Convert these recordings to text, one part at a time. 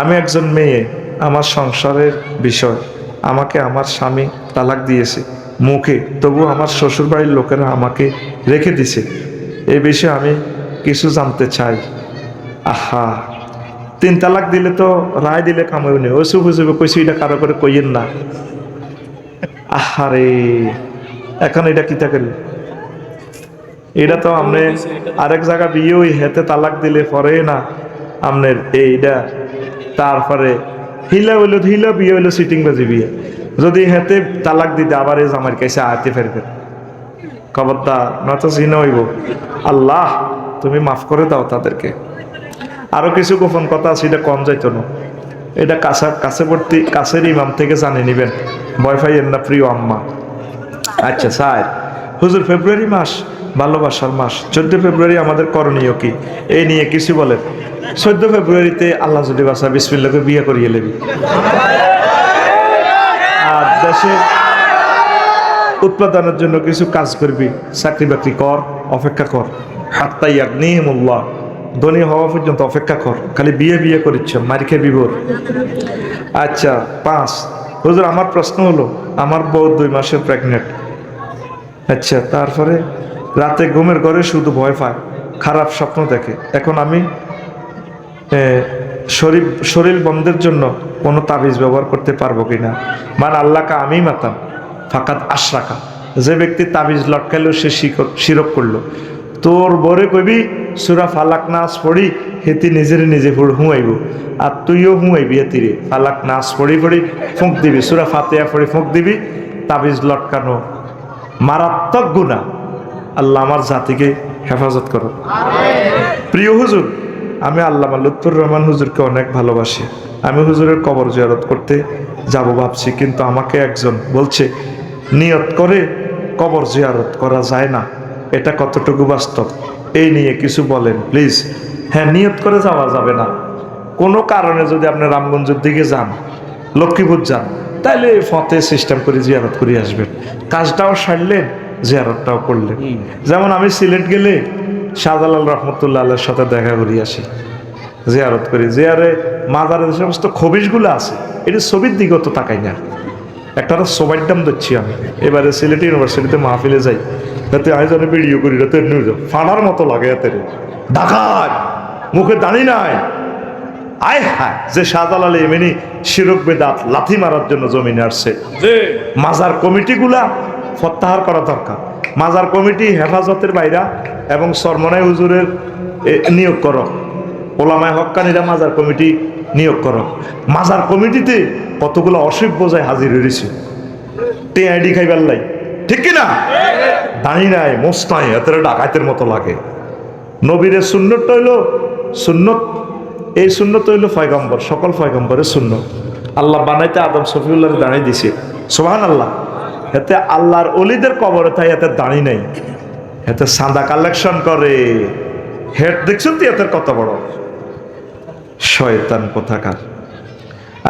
আমি একজন মেয়ে, আমার সংসারের বিষয়। আমাকে আমার স্বামী তালাক দিয়েছে মুখে, তবু আমার শ্বশুরবাড়ির লোকেরা আমাকে রেখে দিছে এ বিষয়ে আমি কিছু জানতে চাই। আহা, তিন তালাক দিলে তো রায় দিলে কামাই নেই। শুভ শুভ কইছি, এটা কারও করে কইয়েন না। আহারে, এখন এটা কিতা করি? এটা তো আপনি আরেক জায়গা বিয়ে ওই হেতে তালাক দিলে পরে না, আমনের এইটা তারপরে হিলা হইল, হিলা বিয়ে হইল সিটিং বাজি বিয়ে। যদি হেতে তালাক দিতে আবার এই জামার কাছে আয়াতে ফেরবে। খবরদার নয়তো জিনা হইব। আল্লাহ, তুমি মাফ করে দাও তাদেরকে। আরও কিছু গোপন কথা আছে, এটা কম যাইতো না। এটা কাছা কাছেবর্তী কাছের ইমাম থেকে জানে নিবেন। ভয় পাইয়েন না প্রিয় আম্মা। আচ্ছা স্যার। হুজুর, ফেব্রুয়ারি মাস, ভালোবাসার মাস। চোদ্দ ফেব্রুয়ারি আমাদের করণীয় কি? এই নিয়ে কিছু বলেন। চোদ্দ ফেব্রুয়ারিতে আল্লাহ যদি বাসা বিসমিল্লাকে বিয়ে করিয়ে নেবি। আর দেশে উৎপাদনের জন্য কিছু কাজ করবি, চাকরি বাকরি কর, অপেক্ষা কর। হাত্তাই আগ্নিমুল্লাহ ধনী হওয়া পর্যন্ত অপেক্ষা কর, খালি বিয়ে বিয়ে করিচ্ছ মারিখে বিভোর আচ্ছা পাঁচ, হুজুর, আমার প্রশ্ন হলো, আমার বউ দুই মাসের প্রেগনেন্ট আচ্ছা তারপরে রাতে ঘুমের ঘরে শুধু ভয় পায়, খারাপ স্বপ্ন দেখে। এখন আমি শরীর শরীর বন্ধের জন্য কোনো তাবিজ ব্যবহার করতে পারব কিনা? মানে আল্লাহকে আমি মাতাম ফাকাত আশরাকা। যে ব্যক্তি তাবিজ লটকাইলো সে শিরক করল। তোর বরে কবি সুরা ফালাক নাচ পড়ি হেতি নিজের নিজে হুঁয়াইব। আর তুইও হুঁয়াইবি হেতিরে। ফালাক নাচ পড়ি পড়ি ফুঁক দিবি সুরা ফাতেয়া পড়ি ফুঁক দিবি তাবিজ লটকানো মারাত্মক গুণা আল্লাহ আমার জাতিকে হেফাজত করো। প্রিয় হুজুর আমি আল্লামা লুৎফুর রহমান হুজুরকে অনেক ভালোবাসি। আমি হুজুরের কবর জিয়ারত করতে যাব ভাবছি কিন্তু আমাকে একজন বলছে নিয়ত করে কবর জিয়ারত করা যায় না। এটা কতটুকু বাস্তব? এই নিয়ে কিছু বলেন প্লিজ হ্যাঁ নিয়ত করে যাওয়া যাবে না। কোনো কারণে যদি আপনি রামগঞ্জের দিকে যান লক্ষ্মীপুর যান তাহলে এই ফতে সিস্টেম করে জিয়ারত করে আসবেন। কাজটাও সারলেন জিয়ারতটাও করলেন। যেমন আমি সিলেট গেলে শাহজালাল রহমতুল্লাহ আল্লাহর সাথে দেখা করি আসি জিয়ারত করি। জিয়ারে মাজারে যে সমস্ত খবিশগুলো আছে এটি ছবির দিকেও তো তাকাই না। একটা সবাই দাম দিচ্ছি আমি। এবারে সিলেট ইউনিভার্সিটিতে মাহফিলে যাই যাতে আমি যেন ভিডিও করি নিউজ ফানার মতো লাগে এতে ডাকাত মুখে দাঁড়ি নাই। আয় হায় যে শাহজালাল এমনি শিরক বেদাত লাথি মারার জন্য জমিনে আসছে। মাজার কমিটিগুলা প্রত্যাহার করা দরকার। মাজার কমিটি হেফাজতের বাইরা এবং সরমনাই হুজুরের নিয়োগ করো। ওলামায় হক্কানিরা মাজার কমিটি নিয়োগ করো। মাজার কমিটিতে কতগুলো অসভ্য যায় হাজির হয়েছে তে আইডি খাইবার লাই। ঠিক কি না? দাঁড়ি নাই মোস নাই এত ডাকাতের মতো লাগে। নবীরের সুন্নত হইল সুন্নত। এই সুন্নত হইল ফয়গম্বর সকল ফয়গম্বরের সুন্নত। আল্লাহ বানাইতে আদম সফিউল্লাহ দাঁড়িয়ে দিছে। সোহান আল্লাহ এতে আল্লাহর অলিদের কবরে তাই এতে দাঁড়ি নেই। এতে সাদা কালেকশন করে। হেড দেখছেন তো এতে কত বড়? শয়তান কোথাকার।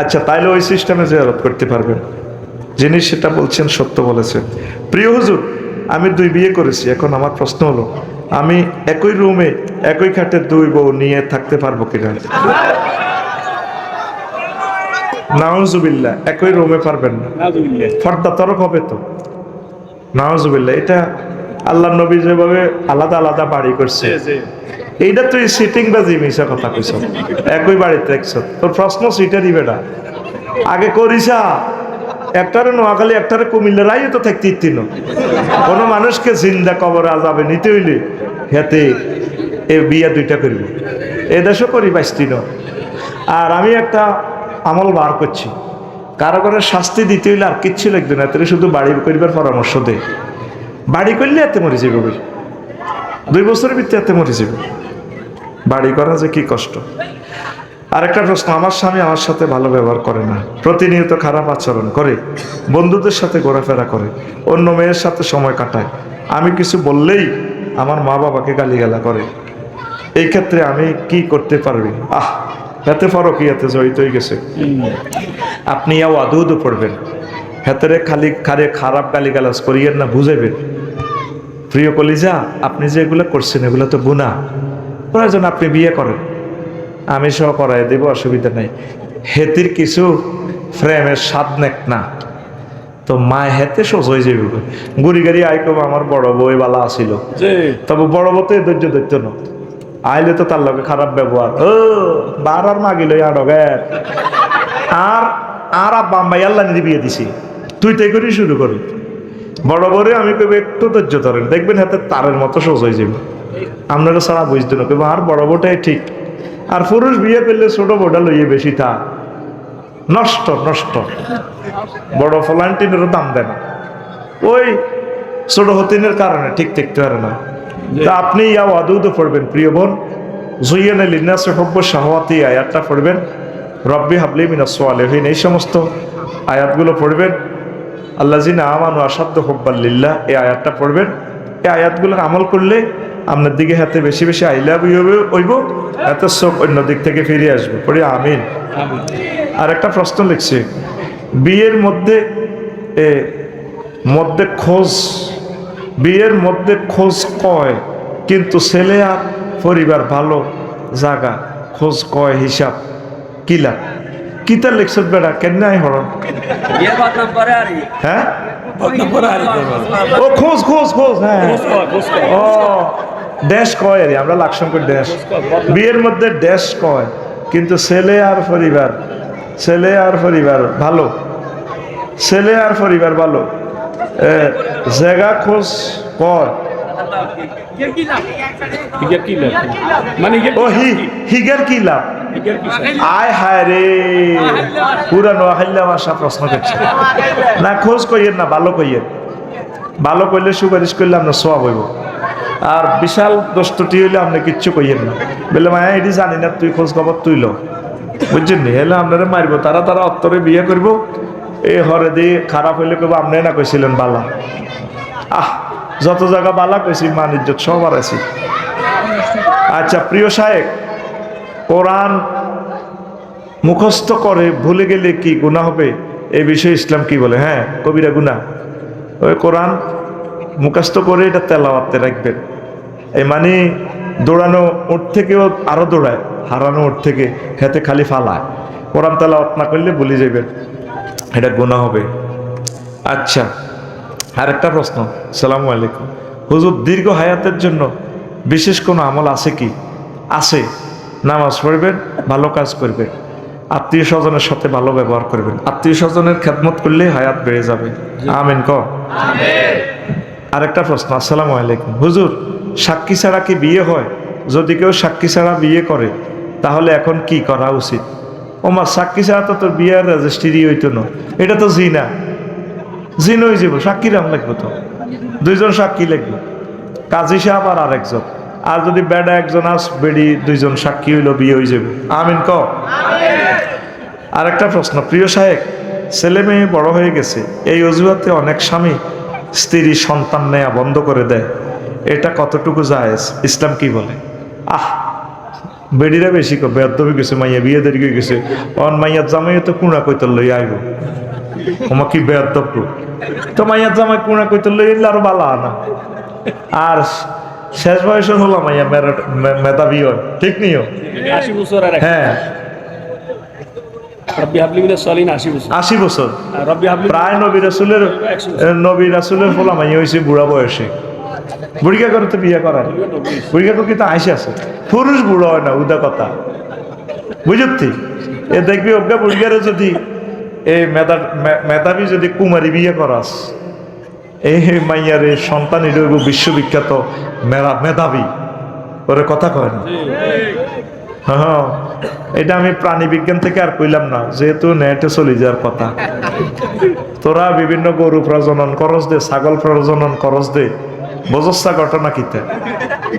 আচ্ছা তাইলে ওই সিস্টেমে জিয়ারত করতে পারবেন। যিনি সেটা বলছেন সত্য বলেছেন। প্রিয় হুজুর আমি দুই বিয়ে করেছি এখন আমার প্রশ্ন হলো আমি একই রুমে একই খাটে দুই বউ নিয়ে থাকতে পারব কিনা? নাউজুবিল্লাহ একই রুমে পারবেন না। ফর্দা তরফ হবে তো? নাউজুবিল্লাহ এটা আল্লাহ নবী যেভাবে আলাদা আলাদা বাড়ি করছে। এইটা তুই সিটিং বাজি মিশা কথা কইছ? একই বাড়িতে দেখছ? তোর প্রশ্ন সিটারই বেটা। আগে করিসা একটারে নোয়াখালী একটারে কুমিল্লা রাইও তো থাকতে ইত্তিন কোনো মানুষকে জিন্দা কবর আজাবে নিতে হইলে হেতে এ বিয়া দুইটা করবি। এ দেশও করি বাইশটি ন। আর আমি একটা আমল বার করছি। কারও কারও শাস্তি দিতে হইলে আর কিচ্ছু লাগবে না তাহলে শুধু বাড়ি করিবার পরামর্শ দে। বাড়ি করলে এতে মরে যাবে বই দুই বছরের ভিত্তি এতে মরে যাবে বাড়ি করা যে কি কষ্ট। আরেকটা প্রশ্ন, আমার স্বামী আমার সাথে ভালো ব্যবহার করে না। প্রতিনিয়ত খারাপ আচরণ করে, বন্ধুদের সাথে ঘোরাফেরা করে, অন্য মেয়ের সাথে সময় কাটায়। আমি কিছু বললেই আমার মা বাবাকে গালিগালা করে। এই ক্ষেত্রে আমি কি করতে পারবি? আহ, এতে ফরক ইয়াতে জড়িত হয়ে গেছে। আপনি ইয়াও আদুদু পড়বেন। হেতরে খালি খারে খারাপ গালি গালিগালাজ করিয়েন না বুঝাইবেন। প্রিয় কলিজা আপনি যে এগুলো করছেন এগুলো তো গুণা প্রয়োজন আপনি বিয়ে করেন। আমি সহ করাই দেব অসুবিধা নেই। হেতির কিছু ফ্রেমের স্বাদ নেক না। তো মা হেতে সোজ হয়ে যাবে গুড়ি গাড়ি আই কব আমার বড় বই বালা আসিল তবে বড় বউ তো ধৈর্য ধরতো না। আইলে তো তার লগে খারাপ ব্যবহার। ও বার আর মাগিল আডগের। আর আর আব্বা আল্লাহ বিয়ে দিছি। তুই তাই করি শুরু করি। বড় বড় আমি কবে একটু ধৈর্য ধরেন দেখবেন হাতে তারের মতো সোজ হয়ে যাবে আপনারা সারা বুঝতে না। কেবল আর বড় বউটাই ঠিক। আর পুরুষ বিয়ে পেলে ছোট বউটা লইয়ে বেশি তা। নষ্ট নষ্ট। বড় ফলান্টিনেরও দাম দেয় না। ওই ছোট হতিনের কারণে ঠিক দেখতে পারে না। তা আপনি ইয়া ওয়াদুদ পড়বেন প্রিয় বোন। জুইয়ান লিনাসে হব্ব শাহওয়াতি আয়াতটা পড়বেন। রব্বি হাবলি মিনা সোয়ালেহিন এই সমস্ত আয়াতগুলো পড়বেন। আল্লাজিনা আমানু আসাদ্দ হব্বাল্লিল্লাহ এই আয়াতটা পড়বেন। এই আয়াতগুলো আমল করলে আপনার দিকে হাতে বেশি বেশি আইলা হইব এত সব অন্য দিক থেকে ফিরে আসবে। পড়ি আমিন। আর একটা প্রশ্ন লিখছি। বিয়ের মধ্যে এ, মধ্যে খোঁজ বিয়ের মধ্যে খোঁজ কয় কিন্তু ছেলে আর পরিবার ভালো জাগা খোঁজ কয় হিসাব কিলা কিতা লেখছ বেড়া কেন আই হরণ হ্যাঁ ও খোঁজ খোঁজ খোঁজ হ্যাঁ ও ড্যাশ কয় আরে আমরা লাকসংকর ড্যাশ বিয়ের মধ্যে ড্যাশ কয় কিন্তু ছেলে আর পরিবার ছেলে আর পরিবার ভালো ছেলে আর পরিবার ভালো জায়গা খোঁজ কর মানে ও হিগার কি লাভ হায় রে। পুরা প্রশ্ন করছে না কইয়েন না, ভালো কইয়েন ভালো সুপারিশ আপনার আর বিশাল দোস্তটি হইলে আপনি কিচ্ছু কইয়েন না। বলে মায়া, এটি জানি না, তুই খোঁজ খবর তুই লো। বুঝছেন নি? হেলে আপনারা মারবো। তারা তারা অত্তরে বিয়ে করব। এই হরে দিয়ে খারাপ হইলে কব আপনি না কইছিলেন বালা। আহ, যত জায়গা বালা কইছি মান ইজ্জত সবার আছি আচ্ছা প্রিয় সাহেব কোরআন মুখস্থ করে ভুলে গেলে কি গুণা হবে? এই বিষয়ে ইসলাম কি বলে? হ্যাঁ কবিরা গুণা ওই কোরআন মুখস্থ করে এটা তেলাওয়াতে রাখবেন। এই মানে দৌড়ানো উঠ থেকেও আরও দৌড়ায়, হারানো উঠ থেকে হেতে খালি ফালায়। কোরআন তেলাওয়াত না করলে ভুলে যাবেন এটা গুণা হবে। আচ্ছা আরেকটা প্রশ্ন সালামু আলাইকুম। হুজুর, দীর্ঘ হায়াতের জন্য বিশেষ কোনো আমল আছে কি? আছে। নামাজ পড়বেন ভালো কাজ করবেন। আত্মীয় স্বজনের সাথে ভালো ব্যবহার করবেন। আত্মীয় স্বজনের খেদমত করলে হায়াত বেড়ে যাবে। আমিন ক? আরেকটা প্রশ্ন আসসালামু আলাইকুম। হুজুর সাক্ষী ছাড়া কি বিয়ে হয়? যদি কেউ সাক্ষী ছাড়া বিয়ে করে তাহলে এখন কি করা উচিত? ওমা সাক্ষী ছাড়া তো তোর বিয়ের রেজিস্ট্রি হইতো না। এটা তো জিনা। জিন হয়ে যাব সাক্ষী রাম লাগবে তো। দুইজন সাক্ষী লাগবে। কাজী সাহেব আর আরেকজন। আর যদি বেডা একজন আস বেডি দুইজন সাক্ষী হইল বিয়ে হয়ে যাবে আমিন ক? আর একটা প্রশ্ন প্রিয় সাহেব ছেলে মেয়ে বড় হয়ে গেছে এই অজুহাতে অনেক স্বামী স্ত্রী সন্তান নেয়া বন্ধ করে দেয়। এটা কতটুকু জায়েজ? ইসলাম কি বলে? আহ বেডিরা বেশি কো বেদবি গেছে মাইয়া বিয়ে দেরি হয়ে গেছে। অন মাইয়ার জামাই তো কুড়া কইতল লই আইব। ওমা কি বেদব তো মাইয়ার জামাই কুড়া কইতল লই আরও বালা না। আর শেষ বয়সের হলো মাইয়া মেধাবী হয় ঠিক নিও আশি বছর হ্যাঁ। আশি বছর। প্রায় নবী রাসুলের নবী রাসুলের ফলা মাইয়া হয়েছে বুড়া বয়সে। বুড়িকা করে তো বিয়ে বুড়িকা কিন্তু আইসে আছে। পুরুষ বুড়ো হয় না উদা কথা। বুঝতি এ দেখবি অজ্ঞা বুড়িকারে যদি এই মেধা মেধাবী যদি কুমারী বিয়ে করাস। এই মাইয়ারে সন্তান এটা বিশ্ববিখ্যাত মেধা মেধাবী। ওরে কথা কয় না? হ্যাঁ এটা আমি প্রাণী বিজ্ঞান থেকে আর কইলাম না যেহেতু নেটে চলে যাওয়ার কথা। তোরা বিভিন্ন গরু প্রজনন করস দে ছাগল প্রজনন করস দে বজস্তা ঘটনা কিতে?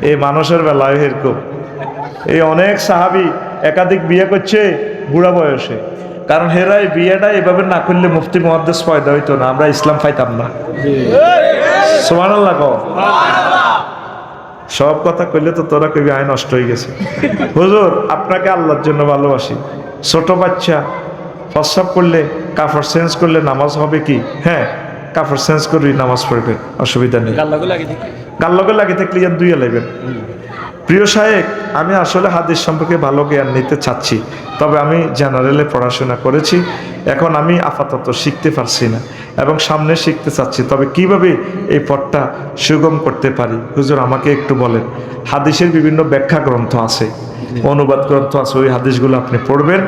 এই মানুষের বেলায় এরকম এই অনেক সাহাবি একাধিক বিয়ে করছে বুড়া বয়সে। কারণ হেরা এই বিয়েটা এভাবে না করলে মুফতি মহাদ্দেশ পয়দা হইতো না, আমরা ইসলাম পাইতাম না। সব কথা কইলে তো তোরা কবি আয় নষ্ট হয়ে গেছে। হুজুর, আপনাকে আল্লাহর জন্য ভালোবাসি। ছোট বাচ্চা, প্রস্রাব করলে কাপড় চেঞ্জ করলে নামাজ হবে কি? হ্যাঁ কাপড় চেঞ্জ করে নামাজ পড়বে, অসুবিধা নেই। কার লগে লাগে থাকলে ইয়ার দুইয়া লাগবেন প্রিয় সাহেব আমি আসলে হাদিস সম্পর্কে ভালো জ্ঞান নিতে চাচ্ছি, তবে আমি জেনারেলে পড়াশোনা করেছি, এখন আমি আপাতত শিখতে পারছি না এবং সামনে শিখতে চাচ্ছি, তবে কীভাবে এই পথটা সুগম করতে পারি? হুজুর, আমাকে একটু বলেন। হাদিসের বিভিন্ন ব্যাখ্যা গ্রন্থ আছে, অনুবাদ গ্রন্থ আছে, ওই হাদিসগুলো আপনি পড়বেন,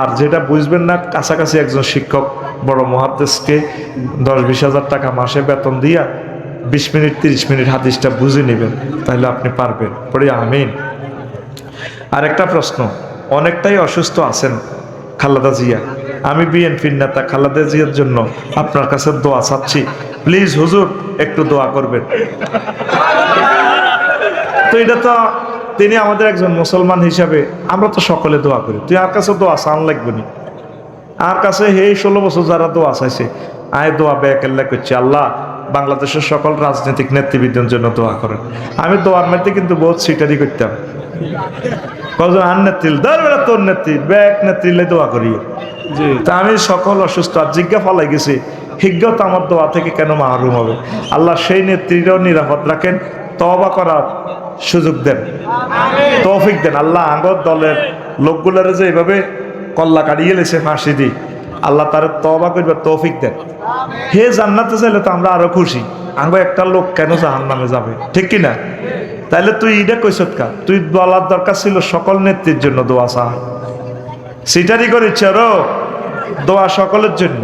আর যেটা বুঝবেন না, কাছাকাছি একজন শিক্ষক, বড় মহাদেশকে দশ বিশ হাজার টাকা মাসে বেতন দিয়া বিশ মিনিট, তিরিশ মিনিট হাদিসটা বুঝে নেবেন, তাহলে আপনি পারবেন। পড়ে আমিন। আর একটা প্রশ্ন, অনেকটাই অসুস্থ আছেন খালাদা জিয়া। আমি বিএনপির নেতা খালেদা জিয়ার জন্য আপনার কাছে দোয়া চাচ্ছি। প্লিজ হুজুর, একটু দোয়া করবেন। তো এটা তো তিনি আমাদের একজন মুসলমান হিসাবে, আমরা তো সকলে দোয়া করি। তুই আর কাছে দোয়া চান লাগবে নি? আর কাছে হে ষোলো বছর যারা দোয়া চাইছে, আয় দোয়া বেয়াকেল্লা করছি। আল্লাহ বাংলাদেশের সকল রাজনৈতিক নেতৃবৃন্দের জন্য দোয়া করেন। আমি দোয়ার মধ্যে কিন্তু বহুত সিটারি করতাম। কজন আর নেত্রী ধর বেড়া তোর নেত্রী ব্যাক নেত্রীলে দোয়া করি। তা আমি সকল অসুস্থ আর জিজ্ঞা ফলাই গেছি হিজ্ঞ তো আমার দোয়া থেকে কেন মাহরুম হবে? আল্লাহ সেই নেত্রীরাও নিরাপদ রাখেন তবা করার সুযোগ দেন। তৌফিক দেন। আল্লাহ আগর দলের লোকগুলারে যে এভাবে কল্লা কাটিয়ে লেছে ফাঁসি দি আল্লাহ তার তবা করবার তৌফিক দেন। হে জান্নাতে চাইলে তো আমরা আরও খুশি। আঙ্গ একটা লোক কেন জাহান নামে যাবে? ঠিক কি না তাইলে তুই ইটা কইসত কা? তুই বলার দরকার ছিল সকল নেত্রীর জন্য দোয়া চাহ সিটারি করেছে আরও? দোয়া সকলের জন্য।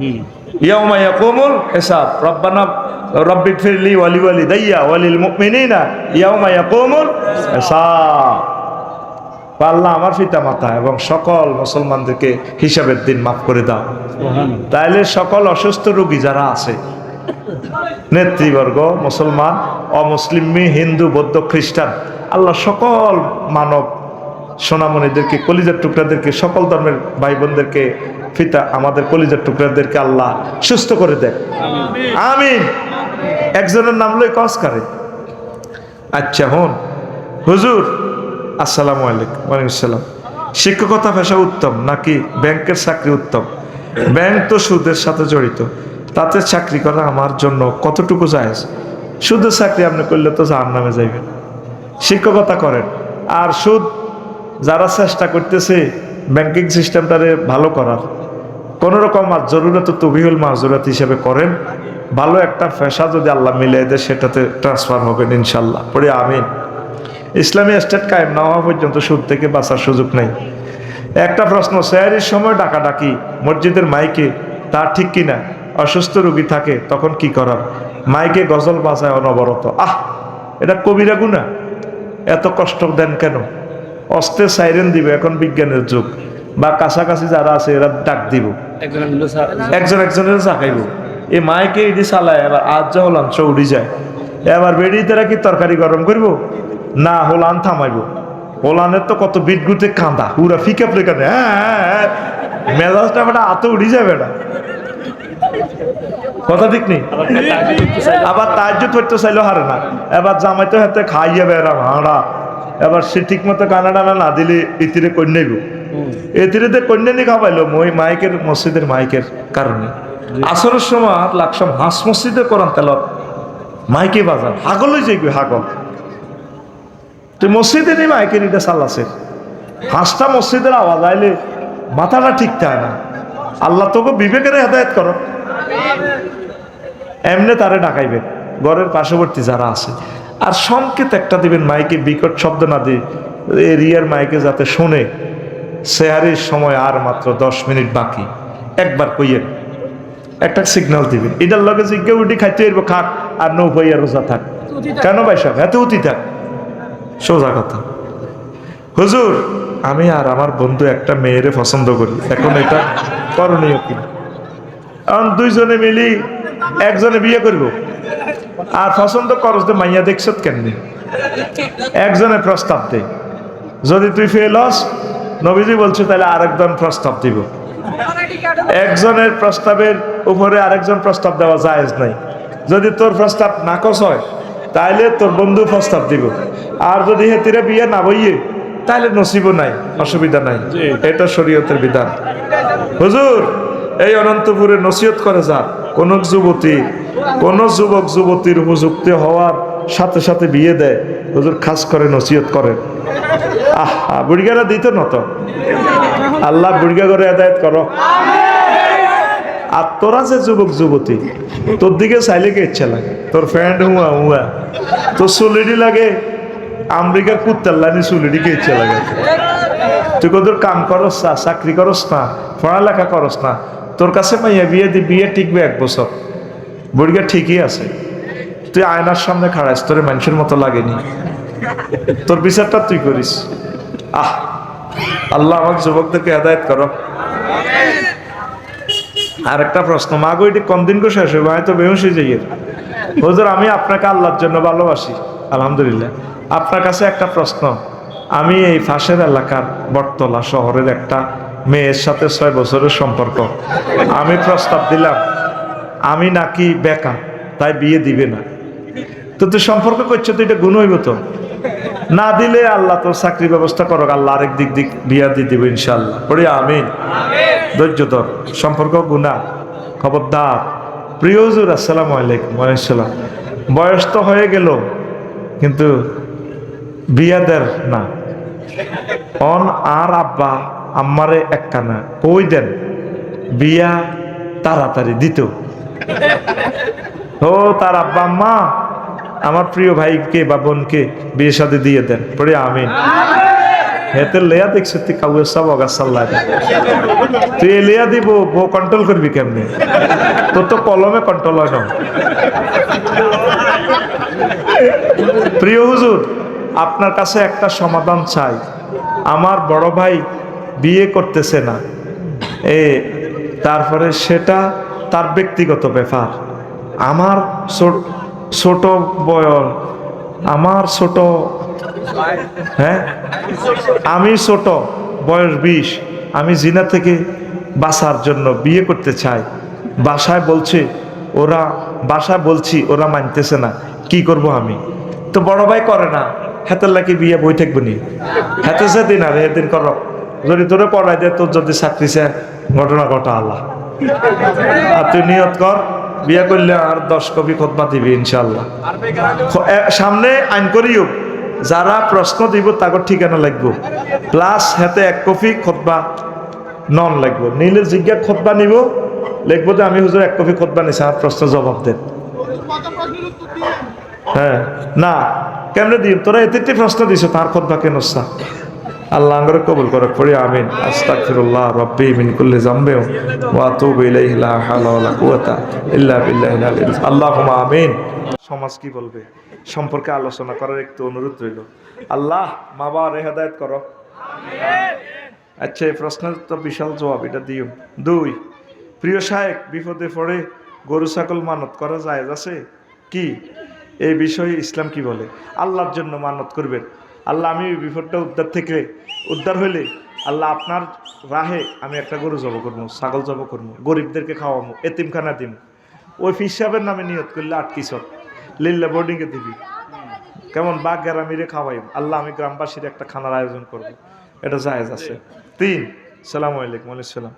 হুম। ইয়াউমা ইয়াকুমুল হিসাব। রব্বানা রব্বি ফিরলি ওয়ালি ওয়ালি দাইয়া ওয়ালিল মুমিনিনা। ইয়াউমা ইয়াকুমুল হিসাব। আল্লাহ আমার পিতা মাতা এবং সকল মুসলমানদেরকে হিসাবের দিন মাফ করে দাও। তাইলে সকল অসুস্থ রোগী যারা আছে নেতৃবর্গ মুসলমান অমুসলিম হিন্দু বৌদ্ধ খ্রিস্টান আল্লাহ সকল মানব সোনামণিদেরকে কলিজার টুকরাদেরকে সকল ধর্মের ভাই বোনদেরকে ফিতা আমাদের কলিজার টুকরাদেরকে আল্লাহ সুস্থ করে দেয় আমিন। একজনের নাম লই কস করে? আচ্ছা হন। হুজুর আসসালামু আলাইকুম, ওয়ালাইকুম আসসালাম। শিক্ষকতা পেশা উত্তম নাকি ব্যাংকের চাকরি উত্তম? ব্যাংক তো সুদের সাথে জড়িত, তাতে চাকরি করা আমার জন্য কতটুকু জায়েজ? সুদের চাকরি আপনি করলে তো জাহার নামে যাইবেন। শিক্ষকতা করেন, আর সুদ যারা চেষ্টা করতেছে ব্যাংকিং সিস্টেমটারে ভালো করার কোনো রকম আর জরুরত তবিহুল মাজুরাত হিসেবে করেন। ভালো একটা পেশা যদি আল্লাহ মিলিয়ে দেয়, সেটাতে ট্রান্সফার হবেন ইনশাল্লাহ পড়ে আমিন। ইসলামী স্টেট কায়েম না হওয়া পর্যন্ত সুদ থেকে বাঁচার সুযোগ নেই। একটা প্রশ্ন স্যারির সময় ডাকাডাকি মসজিদের মাইকে তা ঠিক কিনা? অসুস্থ রোগী থাকে তখন কি করার? মাইকে গজল বাজায় অনবরত। আহ এটা কবিরা গুণা। এত কষ্ট দেন কেন? অস্ত্রের সাইরেন দিবে এখন বিজ্ঞানের যুগ। বা কাছাকাছি যারা আছে এরা ডাক দিব। একজন একজন একজনের চাকাইব। এই মাইকে এটি চালায় এবার আজ যা হলাঞ্চ উড়ি যায়। এবার বেরিয়ে তারা কি তরকারি গরম করব? না হোলান থামাইব। হোলানের তো কত বিট গুতে কাঁদা। পুরা ফিকা ফিকা দেয় হ্যাঁ হ্যাঁ, হ্যাঁ। মেজাজটা বেটা আতো উড়ি যায় বেটা। কথা ঠিক নেই? আবার তাহাজ্জুদ করতে চাইলে তার্য হারে না। এবার জামাইতে হাতে খাইয়ে বেড়া ভাড়া। এবার সে ঠিক মতো কানা টানা না দিলে ইতিরে কন্যাইব। হুম। এতিরে দিয়ে কন্যা নিয়ে খাওয়াইলো মই মাইকের মসজিদের মাইকের কারণে। আসরের সময় লাকসাম হাঁস মসজিদে করান তেলত। মাইকে বাজার। হাগলই যাইবি হাগল। তুই মসজিদে নি মাইকের এটা চালাছে হাঁসটা মসজিদের আওয়াজ, আইলে মাথাটা ঠিক থাকে না। আল্লাহ তোকে বিবেকের হেদায়ত করো এমনি তারে ডাকাইবে। ঘরের পার্শ্ববর্তী যারা আছে। আর সংকেত একটা দিবেন মাইকে, বিকট শব্দ না দিয়ে। এরিয়ার মাইকে যাতে শোনে, সেহারির সময় আর মাত্র দশ মিনিট বাকি। একবার কইয়েন, একটা সিগন্যাল দিবেন। এটার লগে জিজ্ঞে উঠি খাইতে এরবো খাক, আর নৌ হইয়া রোজা থাক। কেন ভাই সব এত উতি থাক। সোজা কথা। হুজুর, আমি আর আমার বন্ধু একটা মেয়েরে পছন্দ করি। এখন এটা করণীয় কি? এখন দুইজনে মিলি একজনে বিয়ে করব। আর পছন্দ করস যে মাইয়া দেখছত কেমনি? একজনে প্রস্তাব দে। যদি তুই ফেল হস, নবীজি বলছে, তাহলে আরেকজন প্রস্তাব দিব। একজনের প্রস্তাবের উপরে আরেকজন প্রস্তাব দেওয়া জায়েজ নাই। যদি তোর প্রস্তাব নাকচ হয় তাইলে তোর বন্ধু প্রস্তাব দিব। আর যদি হেতিরে বিয়ে না বইয়ে তাহলে নসিবও নাই অসুবিধা নাই। এটা শরীয়তের বিধান। হুজুর এই অনন্তপুরে নসিহত করে যান। কোন যুবতী কোন যুবক যুবতীর উপযুক্ত হওয়ার সাথে সাথে বিয়ে দেয়। হুজুর খাস করে নসিহত করেন। আহ বুড়িগারা দিত না তো? আল্লাহ বুড়িগা করে আদায়ত করো। আর তোরা যে যুবক, যুবতী, তোর দিকে চাইলে কে ইচ্ছা লাগে? তোর ফ্যান্ড হুয়া হুয়া। তোর সুলিডি লাগে, আমেরিকার কুত্তার লাইনে সুলিডি কে ইচ্ছা লাগে? তুই কদর কাম করস না, চাকরি করস না, পড়ালেখা করস না, তোর কাছে মাইয়া বিয়ে দি, বিয়ে টিকবে এক বছর। বুড়িগা ঠিকই আছে। তুই আয়নার সামনে খাড়াইস, তোর মানুষের মতো লাগেনি। তোর বিচারটা তুই করিস। আহ, আল্লাহ আমার যুবকদেরকে হেদায়ত করো। আর একটা প্রশ্ন মা গো এটি কোন দিন শেষ হবে তো বেহসি যাই হুজুর, আমি আপনাকে আল্লাহর জন্য ভালোবাসি, আলহামদুলিল্লাহ। আপনার কাছে একটা প্রশ্ন, আমি এই ফাঁসের এলাকার বটতলা শহরের একটা মেয়ের সাথে ছয় বছরের সম্পর্ক। আমি প্রস্তাব দিলাম, আমি নাকি বেকা, তাই বিয়ে দিবে না। তো তুই সম্পর্ক করছ, তো এটা গুণ হইব তো? না দিলে আল্লাহ তোর চাকরি ব্যবস্থা করো আল্লাহ আরেক দিক দিক বিয়া দিয়ে দিব ইনশাল্লাহ পড়ি, আমিন। ধৈর্য ধর। সম্পর্ক গুণা। খবরদার। প্রিয় হুজুর, আসসালাম আলাইকুম। ওয়ালাইসালাম বয়স তো হয়ে গেল, কিন্তু বিয়া দের না। অন আর আব্বা, আম্মারে একখানা কই দেন? বিয়া তাড়াতাড়ি দিত ও তার আব্বা, আম্মা। আমার প্রিয় ভাইকে বা বোনকে বিয়ে সাথে দিয়ে দেন। পড়ে আমিন। হেতে লেয়া দেখছ তুই কাউ সব অগাসাল্লাহ তুই লেয়া দিব, বউ কন্ট্রোল করবি কেমনি? তোর তো কলমে কন্ট্রোল হয় না। প্রিয় হুজুর, আপনার কাছে একটা সমাধান চাই। আমার বড় ভাই বিয়ে করতেছে না। এ, তারপরে সেটা তার ব্যক্তিগত ব্যাপার। আমার ছোট- বয়স আমার ছোট হ্যাঁ? আমি ছোট, বয়স বিশ। আমি জিনা থেকে বাঁচার জন্য বিয়ে করতে চাই। বাসায় বলছে, ওরা, বাসায় বলছি, ওরা মানতেছে না। কি করব আমি? তো বড় ভাই করে না। হাতের লাগি বিয়ে বই থাকব নি। হাতে সেদিন আর এদিন কর। যদি তোরে পড়াই দে, তোর যদি চাকরি ঘটনা ঘটা আল্লাহ। আর তুই নিয়ত কর। বিয়ে করলে আর দশ কপি খতমা দিবি ইনশাল্লাহ সামনে আইন করিও। যারা প্রশ্ন দিব তাকে ঠিকানা লাগবো। প্লাস হাতে এক কপি খতবা নন লাগবো। নিলে জিজ্ঞা খতবা নিব লিখব যে আমি হুজুর এক কপি খতবা নিছি, আর প্রশ্ন জবাব দেন। হ্যাঁ না, কেমনে দিম? তোরা এতে প্রশ্ন দিছ, তার খতবা কেন আল্লাহ আঙ্গরে কবুল করে পড়ি আমিন। আস্তাগফিরুল্লাহ রব্বি মিন কুল্লি জামবে ওয়া আতুবু ইলাইহি লা হাওলা ওয়ালা কুওয়াতা ইল্লা বিল্লাহিল আলিয়্যিল। আল্লাহুম্মা আমিন। সমাজ কি বলবে? সম্পর্কে আলোচনা করার একটু অনুরোধ রইল। আল্লাহ মা বাবার হেদায়েত করো। আচ্ছা এই প্রশ্নের তো বিশাল জবাব এটা দিও। দুই প্রিয় সাহেব বিপদে পড়ে গরু ছাগল মানত করা যায় আছে? কি? এই বিষয়ে ইসলাম কি বলে? আল্লাহর জন্য মানত করবেন। আল্লাহ, আমি এই বিপদটা উদ্ধার থেকে উদ্ধার হইলে আল্লাহ আপনার রাহে আমি একটা গরু জব করব, ছাগল জব করব, গরিবদেরকে খাওয়াবো, এতিমখানা দিম। ওই ফিস সাহেবের নামে নিয়ত করলে আটকিস লিল্লা বোর্ডিংয়ে দিবি। কেমন বাঘ গ্রামীরে খাওয়াইম, আল্লাহ আমি গ্রামবাসীর একটা খানার আয়োজন করব। এটা জায়েজ আছে। তিন, সালাম আলাইকুম আলাইসালাম